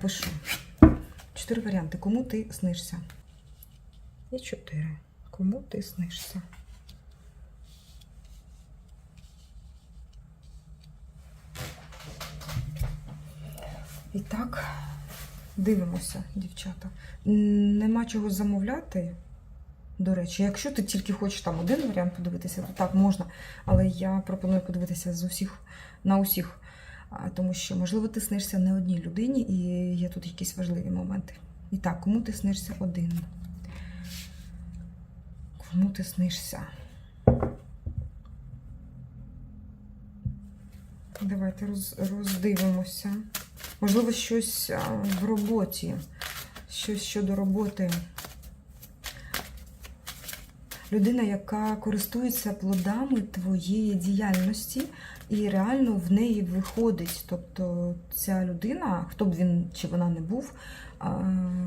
пишу. Чотири варіанти. Кому ти снишся? І чотири. Кому ти снишся? І так, дивимося, дівчата. Нема чого замовляти. До речі, якщо ти тільки хочеш там один варіант подивитися, то так можна. Але я пропоную подивитися з усіх на усіх. Тому що, можливо, ти снишся не одній людині, і є тут якісь важливі моменти. І так, кому ти снишся один? Кому ти снишся? Давайте роз, роздивимося. Можливо, щось в роботі, щось щодо роботи. Людина, яка користується плодами твоєї діяльності, і реально в неї виходить. Тобто ця людина, хто б він чи вона не був,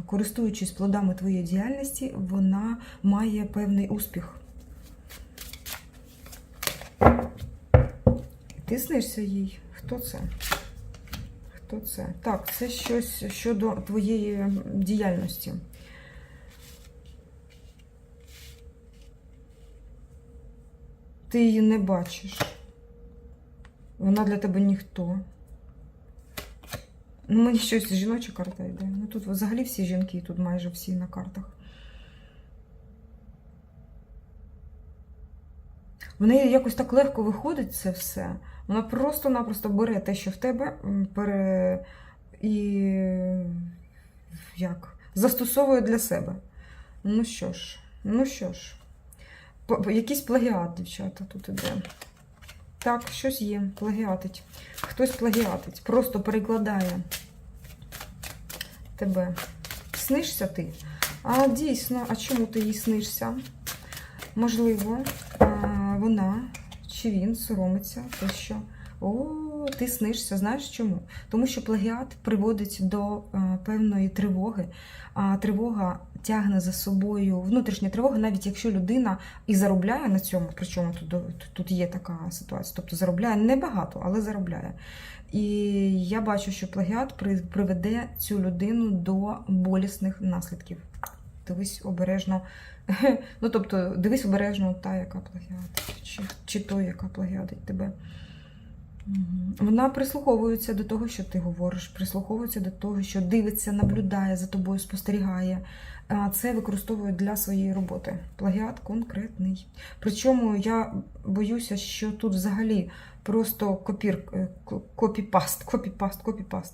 користуючись плодами твоєї діяльності, вона має певний успіх. Ти снишся їй. Хто це? Хто це? Так, це щось щодо твоєї діяльності. Ти її не бачиш. Вона для тебе ніхто. Ну, мені щось жіноча карта йде. Ну тут взагалі всі жінки, тут майже всі на картах. В неї якось так легко виходить це все. Вона просто-напросто бере те, що в тебе, пере... і як? застосовує для себе. Ну що ж, ну що ж, якийсь плагіат, дівчата, тут іде. Так, щось є, плагіатить. Хтось плагіатить, просто перекладає тебе. Снишся ти? А дійсно, а чому ти їй снишся? Можливо, вона чи він соромиться, те, що о, ти снишся. Знаєш чому? Тому що плагіат приводить до е, певної тривоги, а тривога тягне за собою внутрішня тривога, навіть якщо людина і заробляє на цьому, причому тут, тут, є така ситуація, тобто заробляє небагато, але заробляє. І я бачу, що плагіат при- приведе цю людину до болісних наслідків. Дивись обережно. Ну, тобто, дивись обережно та, яка плагіатить, чи, чи той, яка плагіатить тебе. Вона прислуховується до того, що ти говориш, прислуховується до того, що дивиться, наблюдає за тобою, спостерігає. Це використовує для своєї роботи. Плагіат конкретний. Причому я боюся, що тут взагалі просто копір, е, копіпаст, копіпаст, копіпаст.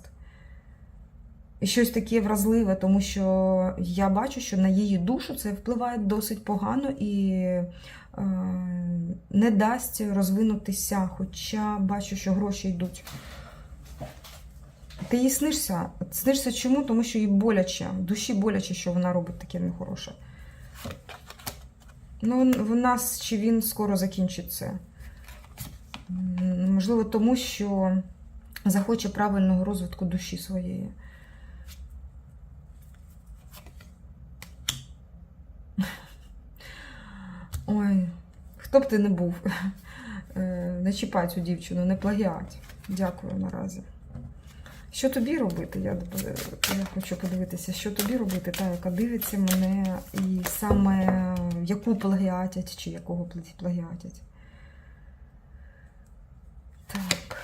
Щось таке вразливе, тому що я бачу, що на її душу це впливає досить погано і е, не дасть розвинутися, хоча бачу, що гроші йдуть. Ти їй снишся. Снишся чому? Тому що їй боляче, душі боляче, що вона робить таке нехороше. Ну, в нас чи він скоро закінчить це. М, Можливо, тому що захоче правильного розвитку душі своєї. Ой, хто б ти не був, Е, не чіпай цю дівчину, не плагіать. Дякую наразі. Що тобі робити? Я, я хочу подивитися, що тобі робити, та, яка дивиться мене, і саме яку плагіатять, чи якого пла- плагіатять. Так.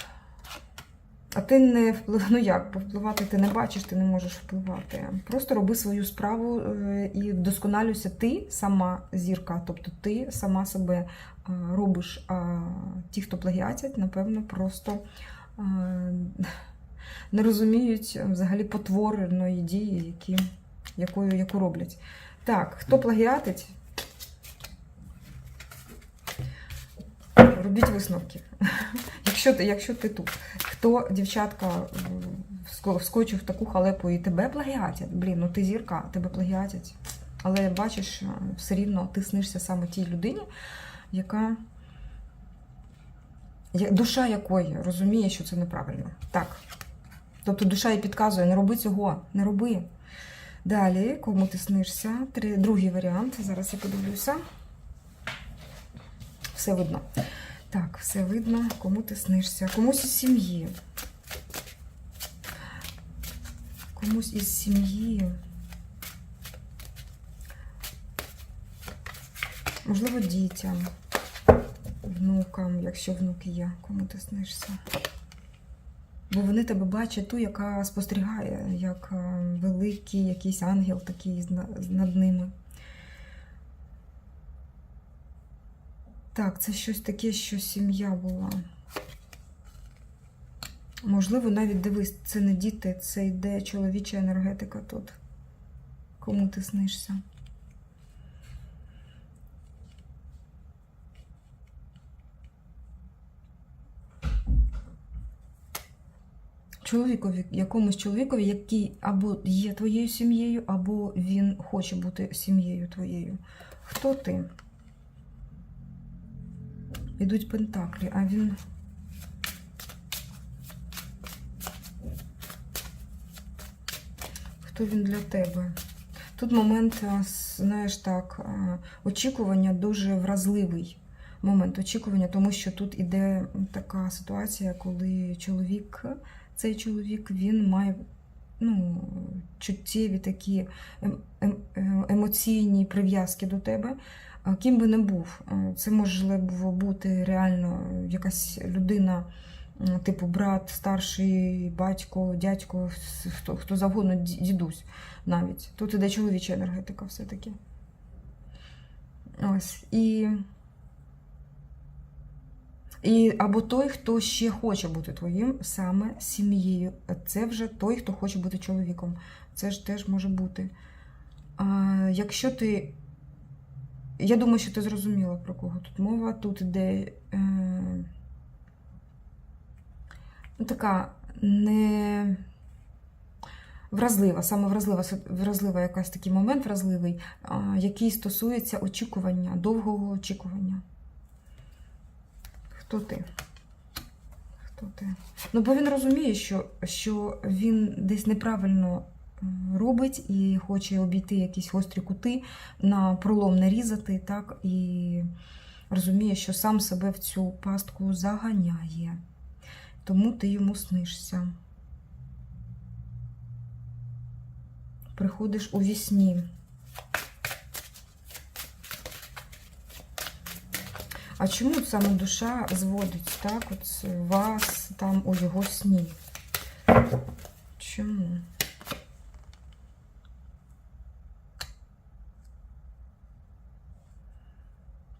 А ти не вплив... Ну як, повпливати ти не бачиш, ти не можеш впливати. Просто роби свою справу е, і вдосконалюйся ти сама зірка, тобто ти сама себе е, робиш. А ті, хто плагіатять, напевно, просто е, не розуміють взагалі потвореної дії, які, якою, яку роблять. Так, хто плагіатить? Робіть висновки. Якщо ти, якщо ти тут, хто, дівчатка, вскочив в таку халепу і тебе плагіатять, блін, ну ти зірка, тебе плагіатять. Але бачиш, все рівно ти снишся саме тій людині, яка душа якої розуміє, що це неправильно. Так. Тобто душа їй підказує, не роби цього, не роби. Далі, кому ти снишся? Три, другий варіант. Зараз я подивлюся. Все видно. Так, все видно, кому ти снишся. Комусь із сім'ї. комусь із сім'ї. Можливо, дітям, внукам, якщо внуки є, кому ти снишся. Бо вони тебе бачать ту, яка спостерігає, як е, великий якийсь ангел такий над ними. Так, це щось таке, що сім'я була. Можливо, навіть дивись, це не діти, це йде чоловіча енергетика тут. Кому ти снишся? Чоловікові, якомусь чоловікові, який або є твоєю сім'єю, або він хоче бути сім'єю твоєю. Хто ти? Ідуть пентаклі, а він. Хто він для тебе? Тут момент, знаєш так, очікування дуже вразливий. Момент очікування, тому що тут іде така ситуація, коли чоловік, цей чоловік, він має ну, чуттєві такі ем- ем- е, емоційні прив'язки до тебе. Ким би не був, Е, це можливо бути реально якась людина, типу брат, старший, батько, дядько, хто, хто завгодно, дідусь навіть. Тут іде чоловіча енергетика все-таки. Ось. І, і або той, хто ще хоче бути твоїм саме сім'єю. Це вже той, хто хоче бути чоловіком. Це ж теж може бути. А, якщо ти. Я думаю, що ти зрозуміла, про кого тут мова. Тут іде е, ну, така не вразлива, саме вразлива, вразлива якась такий момент вразливий, який стосується очікування, довгого очікування. Хто ти? Хто ти? Ну, бо він розуміє, що, що він десь неправильно робить і хоче обійти якісь гострі кути, на пролом нарізати, так, і розуміє, що сам себе в цю пастку заганяє. Тому ти йому снишся. Приходиш у вісні. А чому саме душа зводить так, от вас там у його сні? Чому?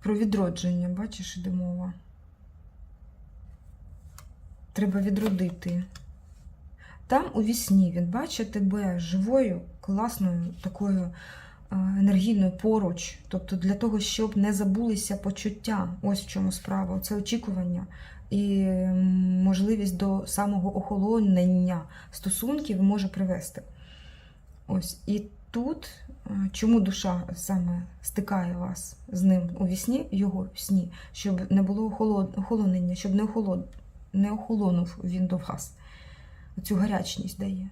Про відродження, бачиш, іде мова. Треба відродити. Там у вісні він бачить тебе живою, класною, такою е, енергійною поруч. Тобто для того, щоб не забулися почуття. Ось в чому справа. Це очікування і можливість до самого охолонення стосунків може привести. Ось. І тут, чому душа саме стикає вас з ним у вісні, його сні, щоб не було охолонення, щоб не, охолод... не охолонув він до вас. Цю гарячність дає.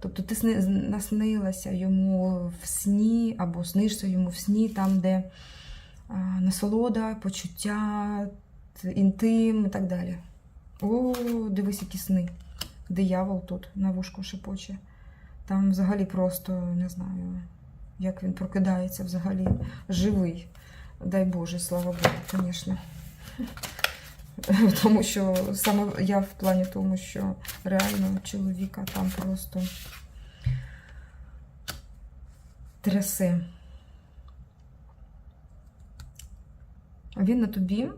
Тобто ти сни... наснилася йому в сні або снишся йому в сні, там, де а, насолода, почуття, інтим і так далі. О, дивись, які сни. Диявол тут на вушку шепоче. Там взагалі просто не знаю, як він прокидається взагалі живий. Дай Боже, слава Богу, звісно. Тому що саме я в плані тому, що реально чоловіка там просто трясе. Він на тобі,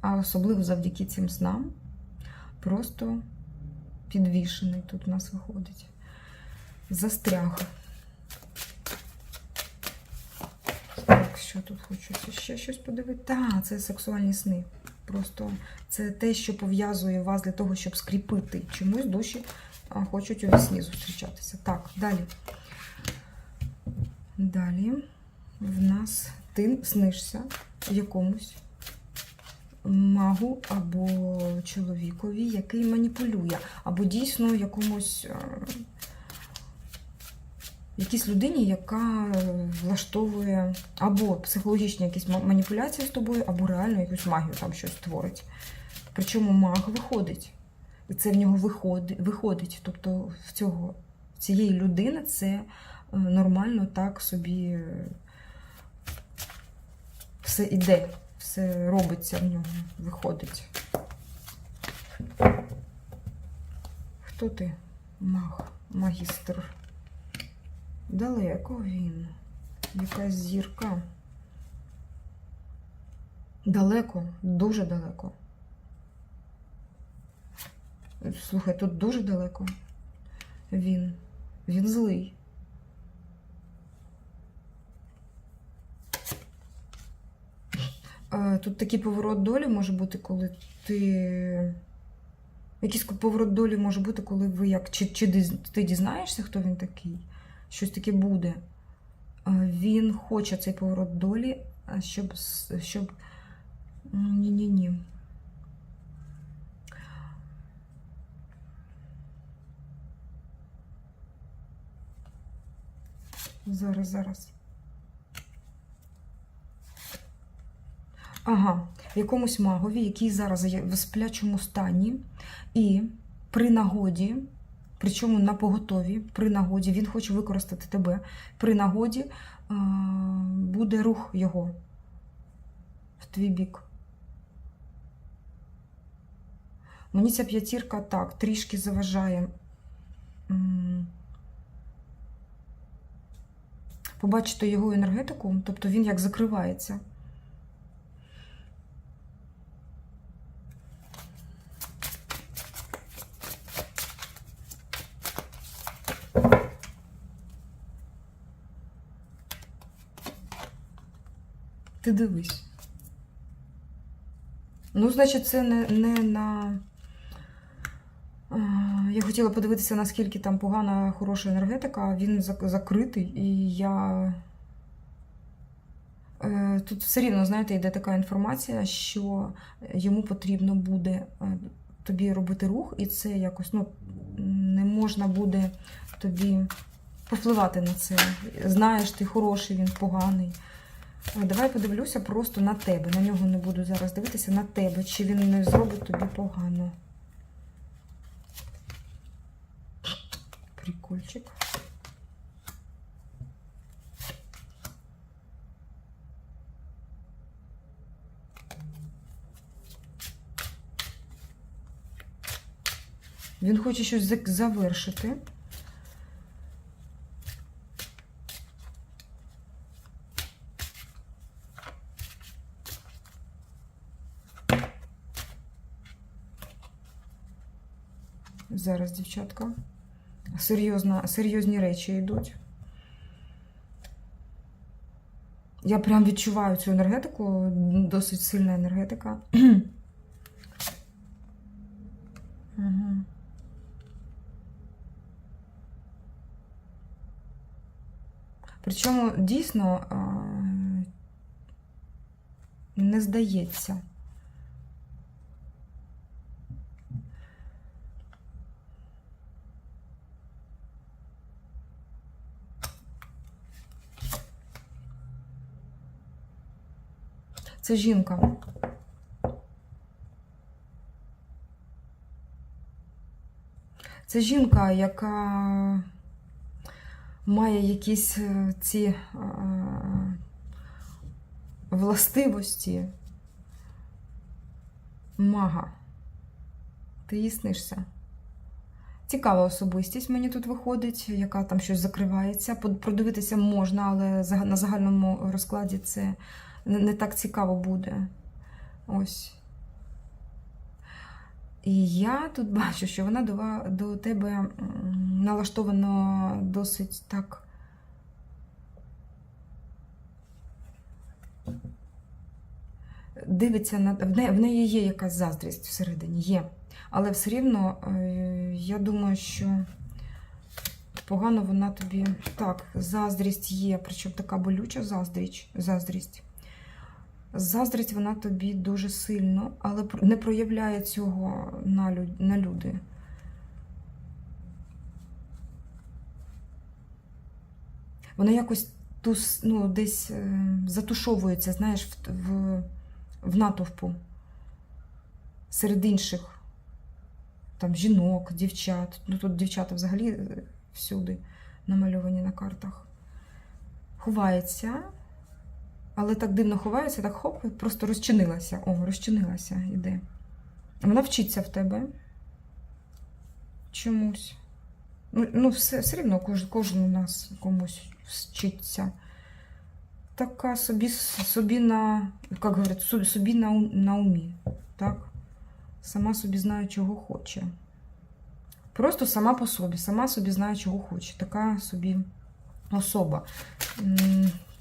а особливо завдяки цим снам, просто підвішений тут у нас виходить. Застряг. Що тут хочу ще щось подивити? Так, це сексуальні сни. Просто це те, що пов'язує вас для того, щоб скріпити. Чомусь душі хочуть у вісні зустрічатися. Так, далі. Далі в нас ти снишся якомусь магу або чоловікові, який маніпулює, або дійсно якомусь. Якійсь людині, яка е, влаштовує або психологічні якісь маніпуляції з тобою, або реально якусь магію там щось творить. Причому маг виходить. І це в нього виходить, виходить. Тобто в цього, в цієї людини це е, нормально так собі е, все іде, все робиться в нього, виходить. Хто ти? Маг, магістр. Далеко він. Якась зірка. Далеко, дуже далеко. Слухай, тут дуже далеко. Він. Він злий. Тут такий поворот долі може бути, коли ти. Якийсь поворот долі може бути, коли ви як. Чи, чи ти дізнаєшся, хто він такий? Щось таке буде. Він хоче цей поворот долі, щоб. щоб... Ні-ні-ні. Зараз, зараз. Ага, якомусь магові, який зараз є в сплячому стані, і при нагоді, причому на поготові, при нагоді, він хоче використати тебе. При нагоді а, буде рух його в твій бік. Мені ця п'ятірка так, трішки заважає. Побачити його енергетику, тобто він як закривається. Ти дивись. Ну, значить, це не, не на. Я хотіла подивитися, наскільки там погана, хороша енергетика, він закритий, і я. Е, Тут все рівно, знаєте, йде така інформація, що йому потрібно буде е, тобі робити рух, і це якось ну, не можна буде тобі повпливати на це. Знаєш, ти хороший, він поганий. Давай подивлюся просто на тебе. На нього не буду зараз дивитися, на тебе, чи він не зробить тобі погано. Прикольчик. Він хоче щось завершити. Зараз, дівчатка. Серйозна, серйозні речі йдуть. Я прям відчуваю цю енергетику, досить сильна енергетика. Угу. Причому дійсно не здається. Це жінка. Це жінка, яка має якісь е, ці е, властивості мага. Ти їй снишся. Цікава особистість мені тут виходить, яка там щось закривається. Продивитися можна, але на загальному розкладі це не так цікаво буде. Ось. І я тут бачу, що вона до, до тебе налаштована досить так. Дивиться на в неї, є якась заздрість всередині, є. Але все рівно е, я думаю, що погано вона тобі. Так, заздрість є, причому така болюча заздріч, заздрість. Заздрить вона тобі дуже сильно, але не проявляє цього на, лю- на люди. Вона якось тус, ну, десь е, затушовується, знаєш, в, в, в натовпу серед інших там, жінок, дівчат. Ну тут дівчата взагалі е, всюди намальовані на картах. Ховається, але так дивно ховається, так хоп, просто розчинилася. О, розчинилася, іде. Вона вчиться в тебе. Чомусь. Ну, ну все, все рівно кожен, кожен у нас комусь вчиться. Така собі, собі на, як говорять, собі на, на умі. Так? Сама собі знає, чого хоче. Просто сама по собі, сама собі знає, чого хоче. Така собі особа.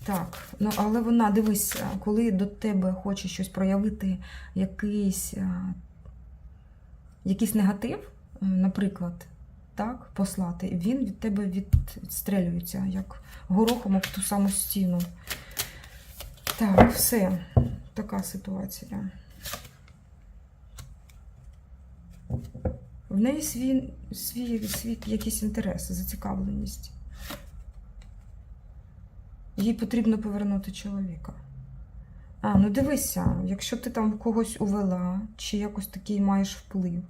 Так, ну але вона, дивись, коли до тебе хоче щось проявити, якийсь, якийсь негатив, е, наприклад, так, послати, він від тебе відстрелюється, як горохом об ту саму стіну. Так, все. Така ситуація. В неї свій, свій, свій якийсь інтерес, зацікавленість. Їй потрібно повернути чоловіка. А, ну дивися, якщо ти там когось увела, чи якось такий маєш вплив,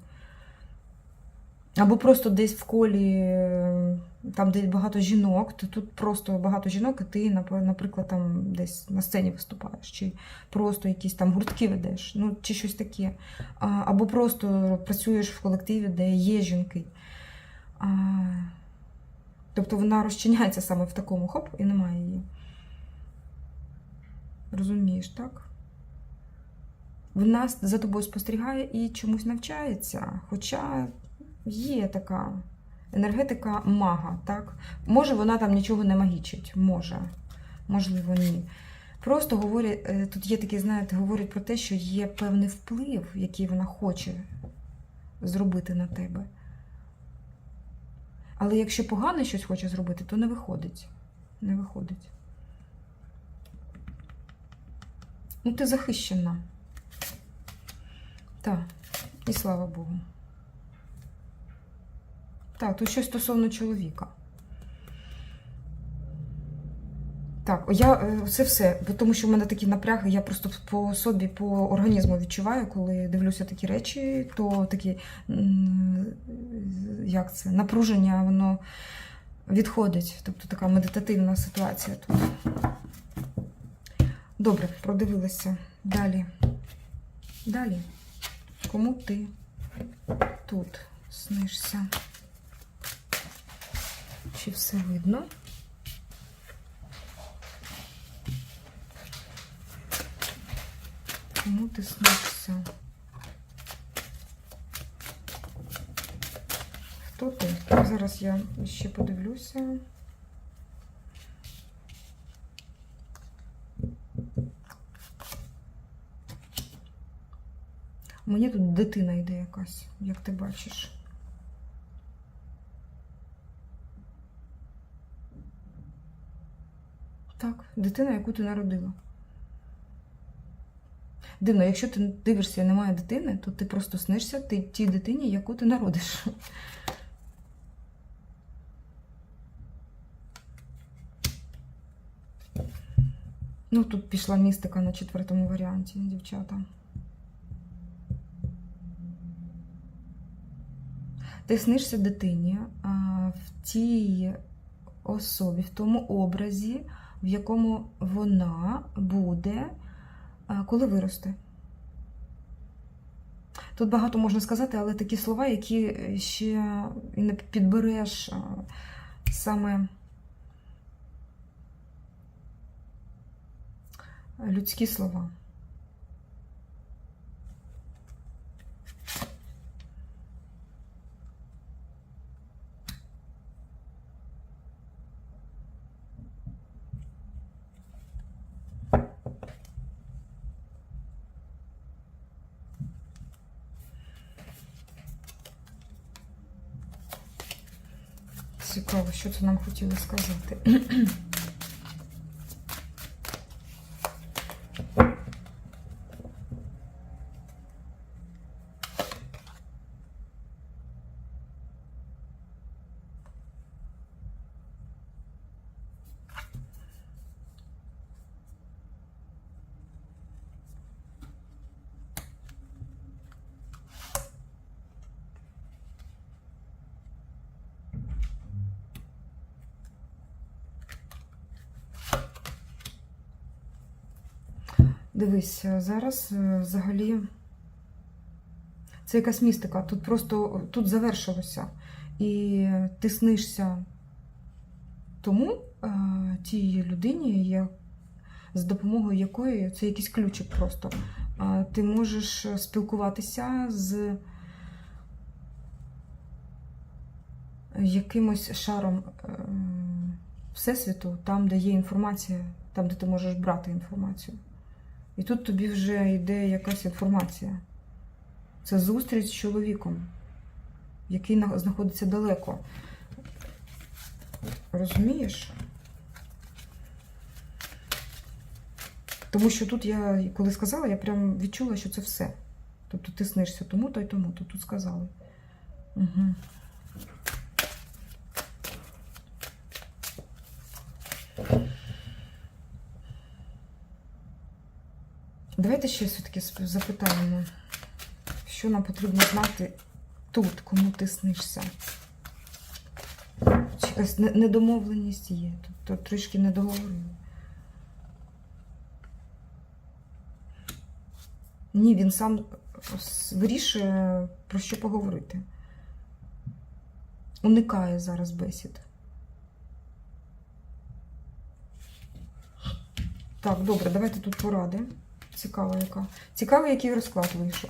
або просто десь в колі, е, там, де багато жінок, то тут просто багато жінок, і ти, наприклад, там десь на сцені виступаєш, чи просто якісь там гуртки ведеш, ну, чи щось таке. Або просто працюєш в колективі, де є жінки. Тобто вона розчиняється саме в такому хоп і немає її. Розумієш, так? Вона за тобою спостерігає і чомусь навчається. Хоча є така енергетика мага, так? Може, вона там нічого не магічить, може, можливо, ні. Просто говорять, е, тут є такі, знаєте, говорять про те, що є певний вплив, який вона хоче зробити на тебе. Але якщо погане щось хоче зробити, то не виходить. Не виходить. Ну, ти захищена. Так, і слава Богу. Так, тут щось стосовно чоловіка. Так, я е, це все, тому що в мене такі напряги, я просто по собі, по організму відчуваю, коли дивлюся такі речі, то такі, як це, напруження, воно відходить. Тобто така медитативна ситуація тут. Добре, продивилася. Далі. Далі. Кому ти тут снишся? Чи все видно? Кому ти снишся? Хто ти? Зараз я ще подивлюся. Мені тут дитина йде якась, як ти бачиш. Так, дитина, яку ти народила. Дивно, якщо ти дивишся і немає дитини, то ти просто снишся ти, тій дитині, яку ти народиш. Ну, тут пішла містика на четвертому варіанті, дівчата. Ти снишся дитині а, в тій особі, в тому образі, в якому вона буде, коли виросте. Тут багато можна сказати, але такі слова, які ще і не підбереш саме людські слова. Цікаво, що це нам хотіли сказати. Дивись, е, зараз е, взагалі це якась містика. Тут просто тут завершилося. І ти снишся тому е, тій людині, я, з допомогою якої це якийсь ключик просто. Ти можеш спілкуватися з якимось шаром Всесвіту, там, де є інформація, там, де ти можеш брати інформацію. І тут тобі вже йде якась інформація. Це зустріч з чоловіком, який знаходиться далеко. Розумієш? Тому що тут я, коли сказала, я прям відчула, що це все. Тобто ти снишся тому, то й тому, то тут сказали. Угу. Давайте ще все-таки запитаємо, що нам потрібно знати тут, кому ти снишся. Чи якась недомовленість є, тобто трішки недоговорили. Ні, він сам вирішує, про що поговорити. Уникає зараз бесід. Так, добре, давайте тут поради. Цікаво, яка. Цікаво, який розклад вийшов.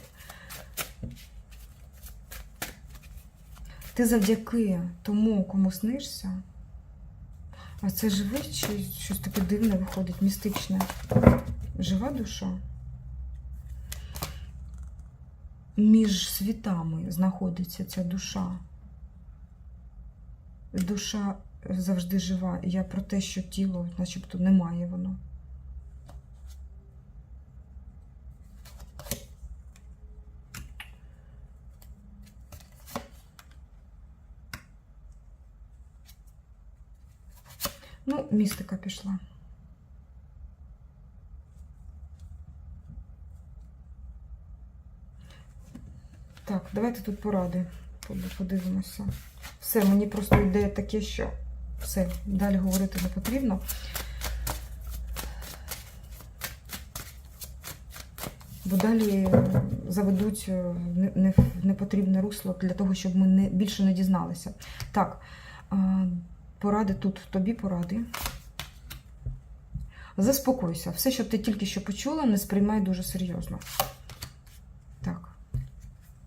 Ти завдяки тому, кому снишся. А це живий чи щось таке дивне виходить, містичне? Жива душа? Між світами знаходиться ця душа. Душа завжди жива. Я про те, що тіло, начебто, немає воно. Ну, містика пішла. Так, давайте тут поради. Подивимося. Все, мені просто йде таке, що все, далі говорити не потрібно. Бо далі заведуть е, непотрібне русло для того, щоб ми не, більше не дізналися. Так, а, поради тут, тобі поради. Заспокойся. Все, що ти тільки що почула, не сприймай дуже серйозно. Так.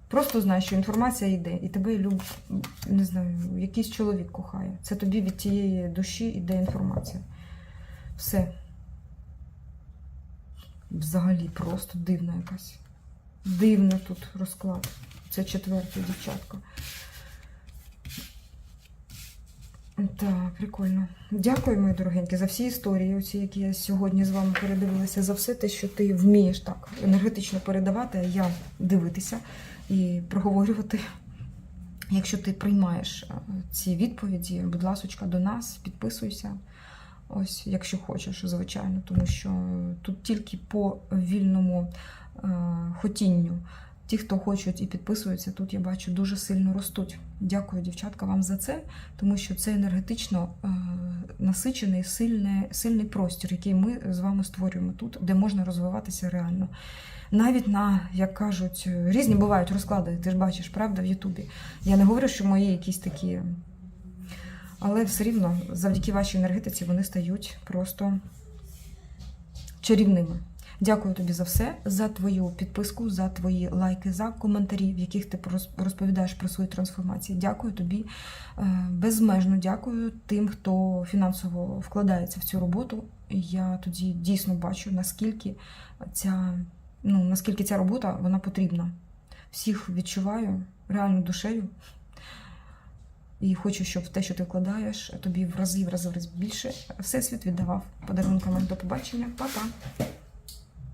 Просто знай, що інформація йде, і тебе люб... не знаю, якийсь чоловік кохає. Це тобі від тієї душі йде інформація. Все. Взагалі просто дивна якась. Дивний тут розклад. Це четверта дівчатка. Так, прикольно. Дякую, мої дорогенькі, за всі історії, оці, які я сьогодні з вами передивилася, за все те, що ти вмієш так енергетично передавати, а я дивитися і проговорювати. Якщо ти приймаєш е, ці відповіді, будь ласочка, до нас, підписуйся. Ось, якщо хочеш, звичайно, тому що тут тільки по вільному е, хотінню. Ті, хто хочуть і підписуються, тут я бачу дуже сильно ростуть. Дякую, дівчатка, вам за це, тому що це енергетично е, насичений, сильний, сильний простір, який ми з вами створюємо тут, де можна розвиватися реально. Навіть на, як кажуть, різні бувають розклади, ти ж бачиш, правда, в Ютубі. Я не говорю, що мої якісь такі. Але все рівно, завдяки вашій енергетиці, вони стають просто чарівними. Дякую тобі за все, за твою підписку, за твої лайки, за коментарі, в яких ти розповідаєш про свої трансформації. Дякую тобі е, безмежно дякую тим, хто фінансово вкладається в цю роботу. Я тоді дійсно бачу, наскільки ця, ну, наскільки ця робота вона потрібна. Всіх відчуваю реально душею. І хочу, щоб те, що ти вкладаєш, тобі в рази, в рази, в рази більше всесвіт віддавав подарунками. До побачення, Па-па!